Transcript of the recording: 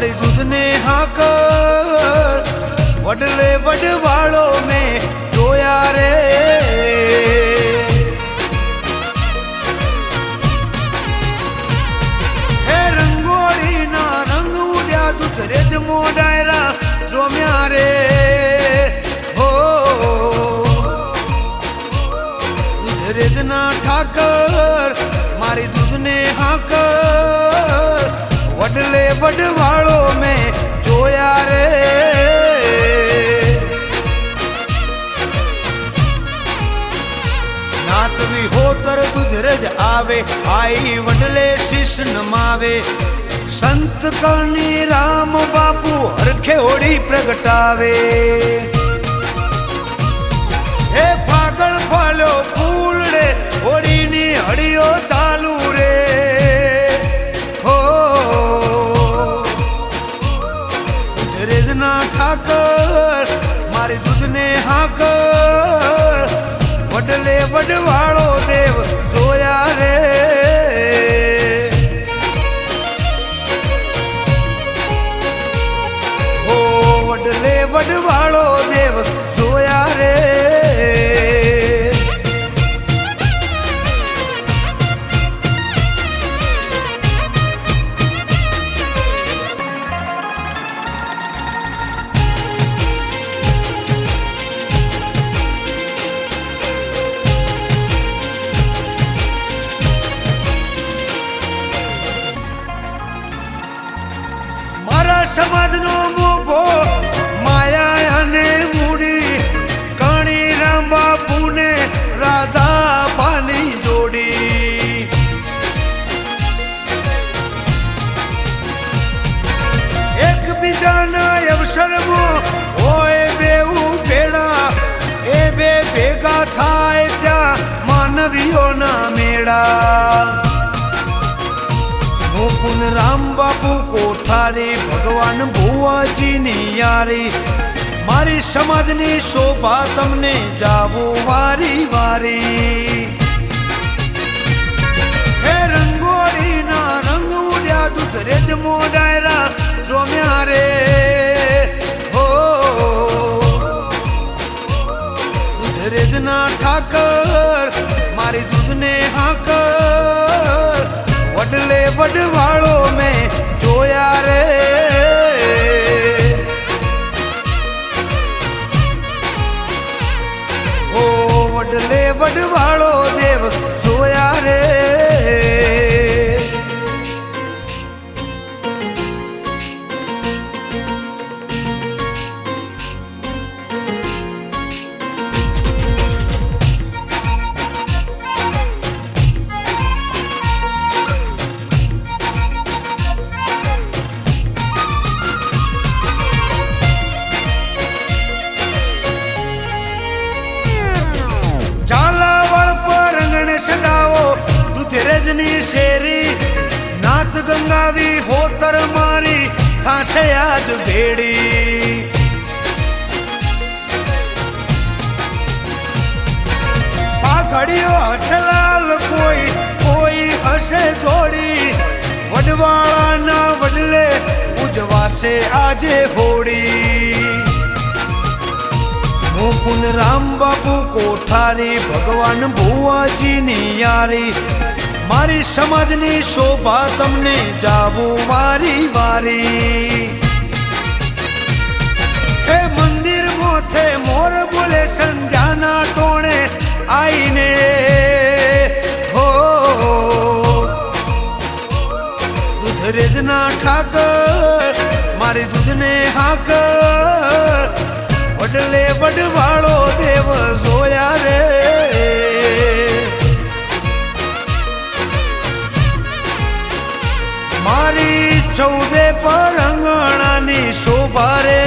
મારી દૂધને હાકર. વડલે વડવાળો મેં જોયા રે. હે રંગોળીના રંગ ઉડ્યા, દૂધ રેજ મોડાયરા જોમ્યા રે. હો, દૂધ રેજના ઠાકર, મારી દૂધને હાકર. વડલે વડવાળો મેં જોયા રે. નાતવી હોતર ગુજરજ આવે, આઈ વડલે શીશ નમાવે સંત કરણી રામ બાપુ હરખે હોડી પ્રગટાવે. દરેજના ઠાકર મારી દૂધને હાકર. વડલે વડવાળો દેવ જોયા રે એકબીજાના અવસરમાં હોય બેવું ભેળા એ બે ભેગા થાય ત્યાં માનવીઓના મેળા. મુકુંદ રામ બાપુ કોઠારી, ભગવાન ભુવાજીની યારી. મારી સમાજની શોભા તમને જાવું વારી વારી. હે રંગોળીના રંગ ઉડ્યા દૂધ રેજ મોડાયરા રે હો. દૂધ રેજના ઠાકર, મારી દૂધને હાકર. વડલે વડવાળો મેં જોયા રે. વડલે વડવાળો દુધરેજની શેરી, નાથ ગંગાવી, હોતર મારી, થાશે આજ ભેડી. પાઘડીઓ હસલાલ કોઈ કોઈ હશે ઘોડી વડવાળાના વડલે ઉજવાશે આજે હોળી. મુકુંદ રામ બાપુ કોઠારી, ભગવાન ભુવાજીની યારી. મારી સમાજની શોભા તમને જાવું વારી વારી. એ મંદિર મોથે મોર બોલે, સંધ્યાના ટોણે આઈને. હો દૂધરેજના ઠાકર, મારી દૂધને હાકર. મારી ચૌદે પરંગણાની શોભા રે.